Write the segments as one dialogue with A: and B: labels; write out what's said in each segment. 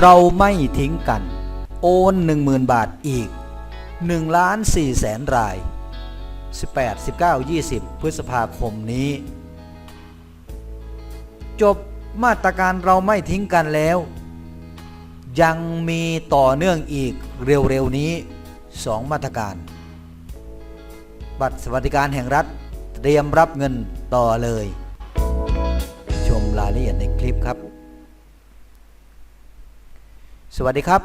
A: เราไม่ทิ้งกัน โอน 10,000 บาทอีก1ล้าน4แสนราย 18 19 20 พฤษภาคมนี้ จบมาตรการเราไม่ทิ้งกันแล้ว ยังมีต่อเนื่องอีกเร็วๆนี้ 2 มาตรการ บัตรสวัสดิการแห่งรัฐเตรียมรับเงินต่อเลย ชมรายละเอียดในคลิปครับ สวัสดีครับ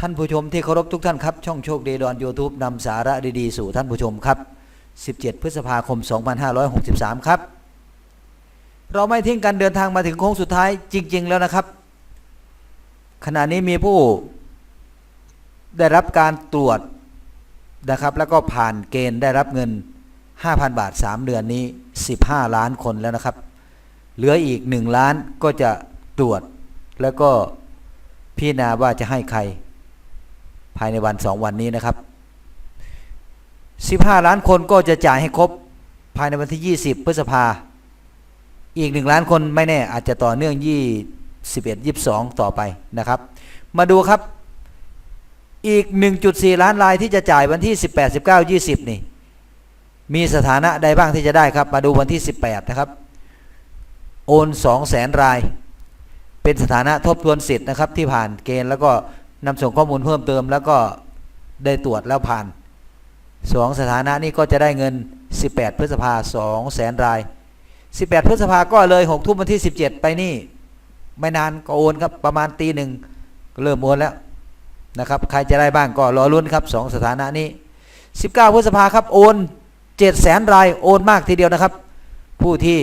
A: ท่านผู้ชมที่เคารพทุกท่านครับ ช่องโชคดีดอน YouTube นำสาระดีๆ สู่ท่านผู้ชมครับ 17 พฤษภาคม 2563 ครับ เราไม่ทิ้งกันเดินทางมาถึงโค้งสุดท้ายจริง ๆ แล้วนะครับ ขณะนี้มีผู้ได้รับการตรวจนะครับ แล้วก็ผ่านเกณฑ์ได้รับเงิน 5,000 บาท 3 เดือนนี้ 15 ล้านคนแล้วนะครับ เหลืออีก 1 ล้านก็จะตรวจแล้วก็ พิจารณาว่าจะให้ใคร ภายในวัน2วันนี้นะครับ15ล้านคนก็จะจ่ายให้ครบ ภายในวันที่20พฤษภา อีก1ล้านคนไม่แน่ อาจจะต่อเนื่อง21 22ต่อไปนะครับ มาดูครับอีก 1.4 ล้านรายที่จะจ่ายวันที่ 18 19 20 นี่ มีสถานะใดบ้างที่จะได้ครับ มาดูวันที่ 18 นะครับ โอน2แสนราย เป็นสถานะทบทวนสิทธิ์นะครับ ที่ผ่านเกณฑ์แล้วก็นำส่งข้อมูลเพิ่มเติม แล้วก็ได้ตรวจแล้วผ่าน 2 สถานะนี้ก็จะได้เงิน 18 พฤษภา2แสนราย 18 พฤษภาก็เลย6ทุ่มวันที่ 17 ไปนี่ ไม่นานก็โอนครับประมาณตีหนึ่งเริ่มโอนแล้วนะครับใครจะได้บ้างก็รอลุ้นครับ 2 สถานะนี้ 19 พฤษภาครับโอน7แสนรายโอนมากทีเดียวนะครับ ผู้ที่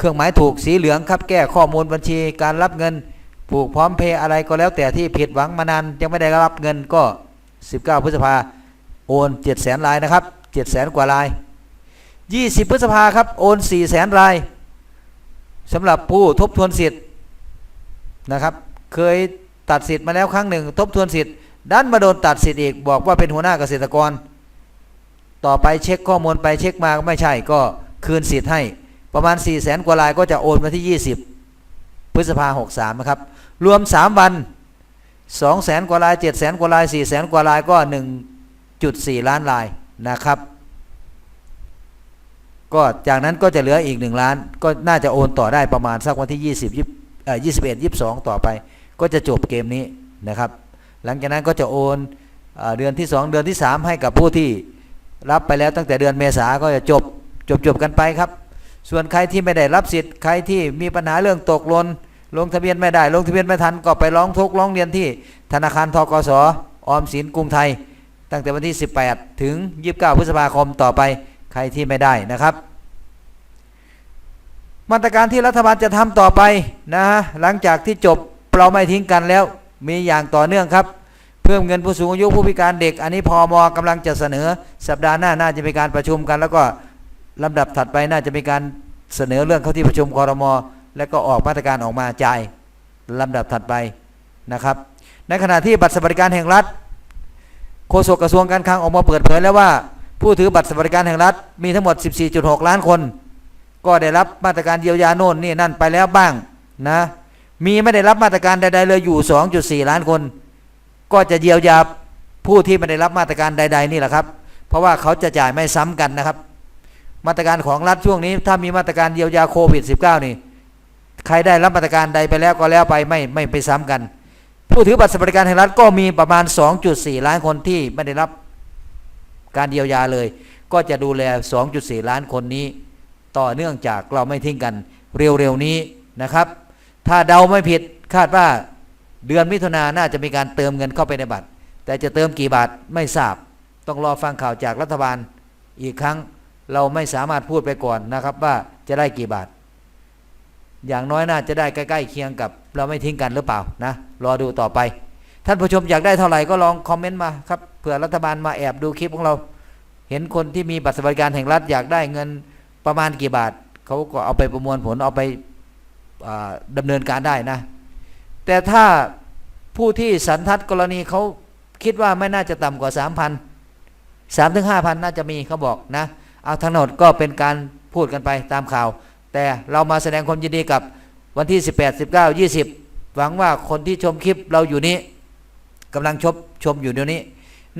A: เครื่องหมายถูกสีเหลืองครับแก้ข้อมูลบัญชีการรับเงินผูกพร้อมเพย์อะไรก็แล้วแต่ที่ผิดหวังมานานยังไม่ได้รับเงินก็ 19 พฤษภาโอน7แสนรายนะครับ7แสนกว่าราย 20 พฤษภาครับโอน4แสนรายสำหรับผู้ทบทวนสิทธิ์นะครับ เคยตัดสิทธิ์มาแล้วครั้งหนึ่ง ทบทวนสิทธิ์ดันมาโดนตัดสิทธิ์อีกบอกว่าเป็นหัวหน้าเกษตรกร ต่อไปเช็คข้อมูลไปเช็คมาก็ไม่ใช่ก็คืนสิทธิ์ให้ ประมาณ4 0 0แสนกว่ารายก็จะโอนมาที่ 20 พฤษภาหกสามนะครับ รวม 3 วัน2 0 0แสนกว่าราย7 0 0แสนกว่าราย4 0 0แสนกว่ารายก็ 1.4 ล้านรายนะครับ ก็จากนั้นก็จะเหลืออีก 1 ล้าน ก็น่าจะโอนต่อได้ประมาณสักวันที่ 20 20เอ่อ21 22 ต่อไป ก็จะจบเกมนี้นะครับ หลังจากนั้นก็จะโอนเอเดือนที่ 2 เดือนที่ 3 ให้กับผู้ที่รับไปแล้วตั้งแต่เดือนเมษาก็จะจบจบจบกันไปครับ ส่วนใครที่ไม่ได้รับสิทธิ์ใครที่มีปัญหาเรื่องตกหล่นลงทะเบียนไม่ได้ ลงทะเบียนไม่ทันก็ไปร้องทุกข์ร้องเรียนที่ธนาคารทกสออมสินกรุงไทย ตั้งแต่วันที่ 18 ถึง 29 พฤษภาคมต่อไปใครที่ไม่ได้นะครับ มาตรการที่รัฐบาลจะทำต่อไปนะฮะหลังจากที่จบเราไม่ทิ้งกันแล้วมีอย่างต่อเนื่องครับ เพิ่มเงินผู้สูงอายุผู้พิการเด็ก อันนี้พอมกำลังจะเสนอสัปดาห์หน้าน่าจะมีการประชุมกันแล้วก็ ลำดับถัดไปน่าจะมีการเสนอเรื่องเข้าที่ประชุมคอรมอแล้วก็ออกมาตรการออกมาจ่ายลำดับถัดไปนะครับ ในขณะที่บัตรสวัสดิการแห่งรัฐโฆษกกระทรวงการคลังออกมาเปิดเผยแล้วว่า ผู้ถือบัตรสวัสดิการแห่งรัฐมีทั้งหมด 14.6 ล้านคน ก็ได้รับมาตรการเยียวยาโน่นนี่นั่นไปแล้วบ้างนะมีไม่ได้รับมาตรการใด ๆ เลยอยู่ 2.4 ล้านคน ก็จะเยียวยาผู้ที่ไม่ได้รับมาตรการใด ๆ นี่แหละครับ เพราะว่าเขาจะจ่ายไม่ซ้ำกันนะครับ มาตรการของรัฐช่วงนี้ ถ้ามีมาตรการเยียวยาโควิด -19 นี่ ใครได้รับมาตรการใดไปแล้วก็แล้วไปไม่ไม่ไปซ้ำกัน ผู้ถือบัตรสวัสดิการแห่งรัฐก็มีประมาณ 2.4 ล้านคนที่ไม่ได้รับการเยียวยาเลย ก็จะดูแล 2.4 ล้านคนนี้ ต่อเนื่องจากเราไม่ทิ้งกันเร็วๆนี้นะครับ ถ้าเดาไม่ผิดคาดว่าเดือนมิถุนายนน่าจะมีการเติมเงินเข้าไปในบัตร แต่จะเติมกี่บาทไม่ทราบ ต้องรอฟังข่าวจากรัฐบาลอีกครั้ง เราไม่สามารถพูดไปก่อนนะครับ ว่าจะได้กี่บาท อย่างน้อยน่าจะได้ใกล้ๆเคียงกับ เราไม่ทิ้งกันหรือเปล่านะรอดูต่อไป ท่านผู้ชมอยากได้เท่าไหร่ก็ลองคอมเมนต์มาครับเผื่อรัฐบาลมาแอบดูคลิปของเรา เห็นคนที่มีบัตรสวัสดิการแห่งรัฐอยากได้เงินประมาณกี่บาทเขาก็เอาไปประมวลผลเอาไปอ่าดำเนินการได้นะ แต่ถ้าผู้ที่สันทัดกรณีเขาคิดว่าไม่น่าจะต่ำกว่า 3,000 3ถึง5,000 น่าจะมีเขาบอกนะ เอาทั้งหมดก็เป็นการพูดกันไปตามข่าว แต่เรามาแสดงความยินดีกับวันที่ 18 19 20 หวังว่าคนที่ชมคลิปเราอยู่นี้กำลังชมชมอยู่เดี๋ยวนี้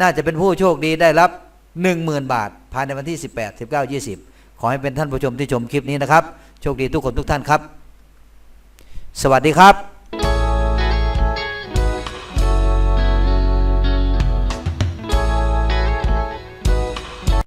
A: น่าจะเป็นผู้โชคดีได้รับ 10,000 บาท ภายในวันที่ 18 19 20 ขอให้เป็นท่านผู้ชมที่ชมคลิปนี้นะครับ โชคดีทุกคนทุกท่านครับ สวัสดีครับ